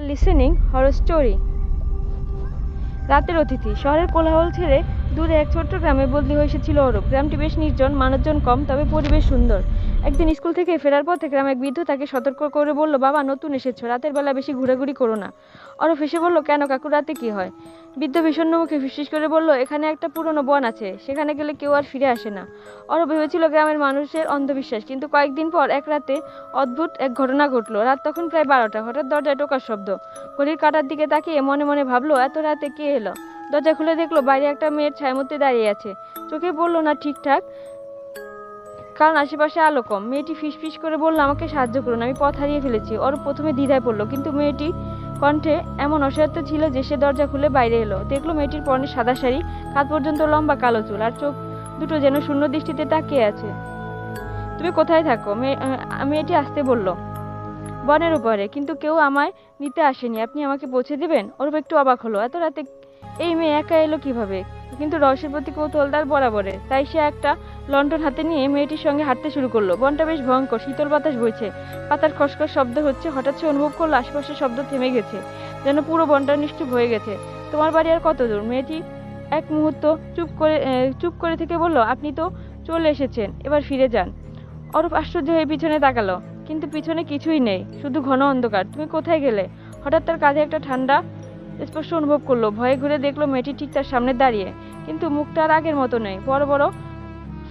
Listening হর story রাতের অতিথি শহরের কোলাহল ছেড়ে দূরে এক ছোট্ট গ্রামে বদলি হয়ে এসেছিল অরূপ গ্রামটি বেশ নির্জন, মানুষজন কম, তবে পরিবেশ সুন্দর। একদিন স্কুল থেকে ফেরার পথে গ্রামে এক বৃদ্ধ তাকে সতর্ক করে বলল, বাবা, নতুন এসেছ, রাতের বেলা বেশি ঘোরাঘুরি করো না। অরূপ হেসে বলল, কেন কাকু, রাতে কি হয়? বৃদ্ধ বিষণ্ণ মুখে ফিসফিস করে বলল, এখানে একটা পুরনো বন আছে, সেখানে গেলে কেউ আর ফিরে আসে না। অরূপ ভেবেছিল গ্রামের মানুষের অন্ধবিশ্বাস, কিন্তু কয়েকদিন পর এক রাতে অদ্ভুত এক ঘটনা ঘটলো। রাত তখন প্রায় বারোটা, হঠাৎ দরজায় টোকার শব্দ। ঘড়ির কাঁটার দিকে তাকিয়ে মনে মনে ভাবলো, এত রাতে কে এলো? দরজা খুলে দেখল বাইরে একটা মেয়ের ছায়ামূর্তি দাঁড়িয়ে আছে। চোখে বলল, না, ঠিকঠাক। কারণ আশেপাশে আলো কম। মেয়েটি ফিসফিস করে বলল, আমাকে সাহায্য করুন, আমি পথ হারিয়ে ফেলেছি। ওর প্রথমে দ্বিধায় পড়ল, কিন্তু মেয়েটি কণ্ঠে এমন অসহায়ত্ব ছিল যে সে দরজা খুলে বাইরে এলো। দেখল মেয়েটির পরনে সাদা শাড়ি, কাঁধ পর্যন্ত লম্বা কালো চুল, আর চোখ দুটো যেন শূন্য দৃষ্টিতে তাকিয়ে আছে। তুমি কোথায় থাকো? মেয়ে- মেয়েটি আসতে বলল, বনের উপরে, কিন্তু কেউ আমায় নিতে আসেনি। আপনি আমাকে পৌঁছে দেবেন? ওরূপ একটু অবাক হলো। এত রাতে এই মেয়ে একা এলো কীভাবে? কিন্তু রহস্যের প্রতি কৌতূহল তার বরাবরে। তাই সে একটা লন্ঠন হাতে নিয়ে মেয়েটির সঙ্গে হাঁটতে শুরু করল। বনটা বেশ ভয়ঙ্কর, শীতল বাতাস বইছে। পাতার খসখস শব্দ হচ্ছে, হঠাৎ সে অনুভব করল আশপাশের শব্দ থেমে গেছে, যেন পুরো বনটা নিশ্চুপ হয়ে গেছে। তোমার বাড়ি আর কত দূর? মেয়েটি এক মুহূর্ত চুপ করে চুপ করে থেকে বলল, আপনি তো চলে এসেছেন, এবার ফিরে যান। অরূপ আশ্চর্য হয়ে পিছনে তাকালো, কিন্তু পিছনে কিছুই নেই, শুধু ঘন অন্ধকার। তুমি কোথায় গেলে? হঠাৎ তার কাঁধে একটা ঠান্ডা স্পর্শ অনুভব করল। ভয়ে ঘুরে দেখল মেয়েটি ঠিক তার সামনে দাঁড়িয়ে। কিন্তু মুখটা আর আগের মতো নেই বড় বড়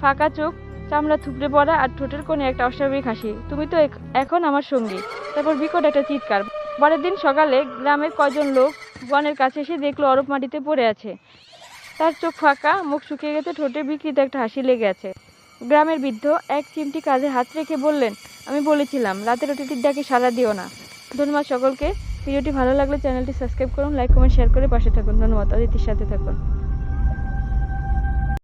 ফাঁকা চোখ, চামড়া থুবড়ে পড়া আর ঠোঁটের কোণে একটা অস্বাভাবিক হাসি। তুমি তো এখ- এখন আমার সঙ্গী। তারপর বিকট একটা চিৎকার। পরের দিন সকালে গ্রামের কয়জন লোক বনের কাছে এসে দেখল অরূপ মাটিতে পড়ে আছে। তার চোখ ফাঁকা, মুখ শুকিয়ে গেছে, ঠোঁটে বিকৃত একটা হাসি লেগে আছে। গ্রামের বৃদ্ধ এক চিমটি কাজে হাত রেখে বললেন, আমি বলেছিলাম, রাতের অতিথির ডাকে সাড়া দিও না। ধন্যবাদ সকলকে। ভিডিওটি ভালো লাগলে চ্যানেলটি সাবস্ক্রাইব করুন, লাইক, কমেন্ট, শেয়ার করে পাশে থাকুন। ধন্যবাদ, অদিতির সাথে থাকুন।